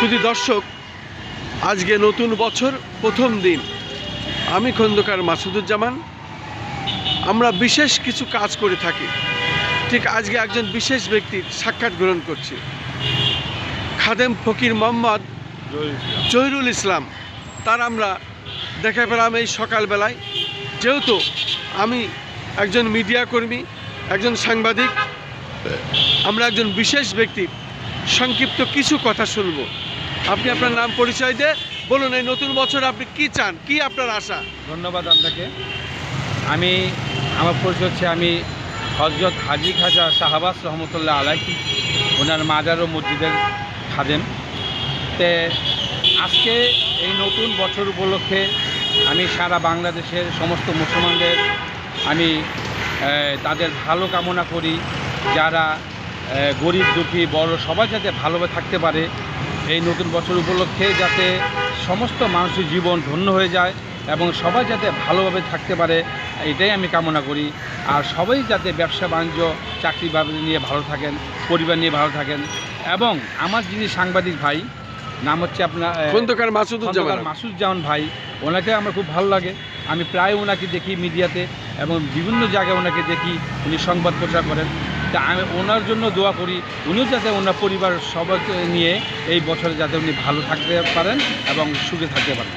শুধু দর্শক, আজকে নতুন বছর প্রথম দিন। আমি খন্দকার মাসুদুজ্জামান। আমরা বিশেষ কিছু কাজ করে থাকি। ঠিক আজকে একজন বিশেষ ব্যক্তির সাক্ষাৎ গ্রহণ করছি। খাদেম ফকির মোহাম্মদ জহিরুল ইসলাম। তার আমরা দেখা পেলাম এই সকালবেলায়। যেহেতু আমি একজন মিডিয়া কর্মী, একজন সাংবাদিক, আমরা একজন বিশেষ ব্যক্তি। সংক্ষিপ্ত কিছু কথা শুনব। আপনি আপনার নাম পরিচয় দিয়ে বলুন, এই নতুন বছর আপনি কি চান? কি আপনার আশা? ধন্যবাদ আপনাকে। আমি, আমার পরিচয় হচ্ছে, আমি হজরত হাজি খাজা শাহবাজ রহমতুল্লাহ আলাই ওনার মাজার ও মসজিদের খাদেম। তে আজকে এই নতুন বছর উপলক্ষে আমি সারা বাংলাদেশের সমস্ত মুসলমানদের, আমি তাদের ভালো কামনা করি, যারা গরিব দুঃখী, বড়, সবাই যাতে ভালোভাবে থাকতে পারে। এই নতুন বছর উপলক্ষে যাতে সমস্ত মানুষের জীবন ধন্য হয়ে যায় এবং সবাই যাতে ভালোভাবে থাকতে পারে এটাই আমি কামনা করি। আর সবাই যাতে ব্যবসা বাণিজ্য চাকরি বাকরি নিয়ে ভালো থাকেন পরিবার নিয়ে ভালো থাকেন এবং আমার যিনি সাংবাদিক ভাই নাম হচ্ছে আপনার খন্দকার মাসুদুজ্জামান ভাই ওনাকে আমার খুব ভালো লাগে। আমি প্রায় ওনাকে দেখি মিডিয়াতে এবং বিভিন্ন জায়গায় ওনাকে দেখি উনি সংবাদ প্রচার করেন। তা আমি ওনার জন্য দোয়া করি। উনিও যাতে ওনার পরিবার সবাইকে নিয়ে এই বছরে যাতে উনি ভালো থাকতে পারেন এবং সুখে থাকতে পারেন।